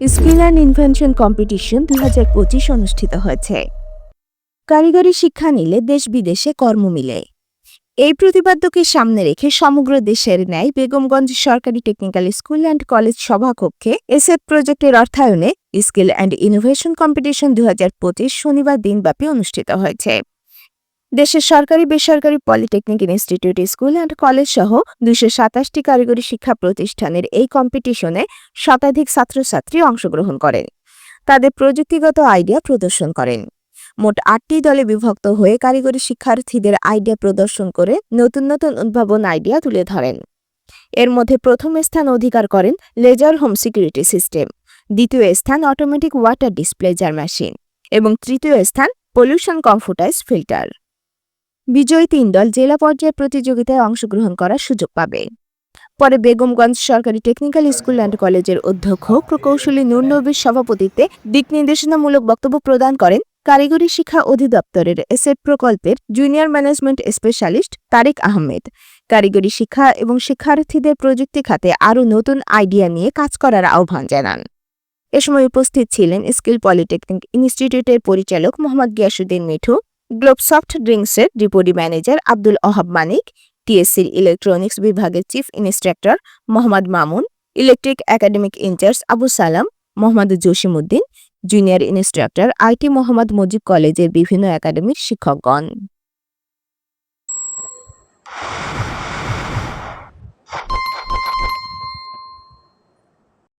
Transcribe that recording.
Skill and invention competition দুই অনুষ্ঠিত হয়েছে। কারিগরি শিক্ষা নিলে দেশ বিদেশে কর্ম মিলে। এই প্রতিপাদ্যকে সামনে রেখে সমগ্র দেশের ন্যায় বেগমগঞ্জ সরকারি টেকনিক্যাল স্কুল অ্যান্ড কলেজ সভাকক্ষে এসএড প্রজেক্টের অর্থায়নে স্কিল অ্যান্ড ইনোভেশন কম্পিটিশন দু হাজার পঁচিশ শনিবার দিনব্যাপী অনুষ্ঠিত হয়েছে। দেশের সরকারি, বেসরকারি polytechnic institute, school and college সহ দুইশো সাতাশটি কারিগরি শিক্ষা প্রতিষ্ঠানের এই কম্পিটিশনে শতাধিক ছাত্রছাত্রী অংশগ্রহণ করেন। তাদের প্রযুক্তিগত আইডিয়া প্রদর্শন করেন। মোট আটটি দলে বিভক্ত হয়ে কারিগরি শিক্ষার্থীদের আইডিয়া প্রদর্শন করে নতুন নতুন উদ্ভাবন আইডিয়া তুলে ধরেন। এর মধ্যে প্রথম স্থান অধিকার করেন লেজার হোম সিকিউরিটি সিস্টেম, দ্বিতীয় স্থান অটোমেটিক ওয়াটার ডিসপ্লেজার মেশিন এবং তৃতীয় স্থান পলিউশন কমফোর্টাইজ ফিল্টার। বিজয়ী তিন দল জেলা পর্যায়ে প্রতিযোগিতায় অংশগ্রহণ করার সুযোগ পাবে। পরে বেগমগঞ্জ সরকারি টেকনিক্যাল স্কুল অ্যান্ড কলেজের অধ্যক্ষ প্রকৌশলী নূর নবীর সভাপতিত্বে দিক নির্দেশনামূলক বক্তব্য প্রদান করেন কারিগরি শিক্ষা অধিদপ্তরের এসেট প্রকল্পের junior management specialist Tariq Ahmed. কারিগরি শিক্ষা এবং শিক্ষার্থীদের প্রযুক্তি খাতে আরও নতুন আইডিয়া নিয়ে কাজ করার আহ্বান জানান। এ সময় উপস্থিত ছিলেন স্কিল পলিটেকনিক ইনস্টিটিউটের পরিচালক মোহাম্মদ গিয়াসুদ্দিন মিঠু গ্লোবসফট ড্রিঙ্কসের ডিপুটি ম্যানেজার আব্দুল অহাব মানিক টিএসসির ইলেকট্রনিক্স বিভাগের chief instructor Mohammad Mamun electric academic in charge Abu Salam Mohammad Jasimuddin junior instructor IT Mohammad Mujib কলেজের বিভিন্ন একাডেমিক শিক্ষকগণ।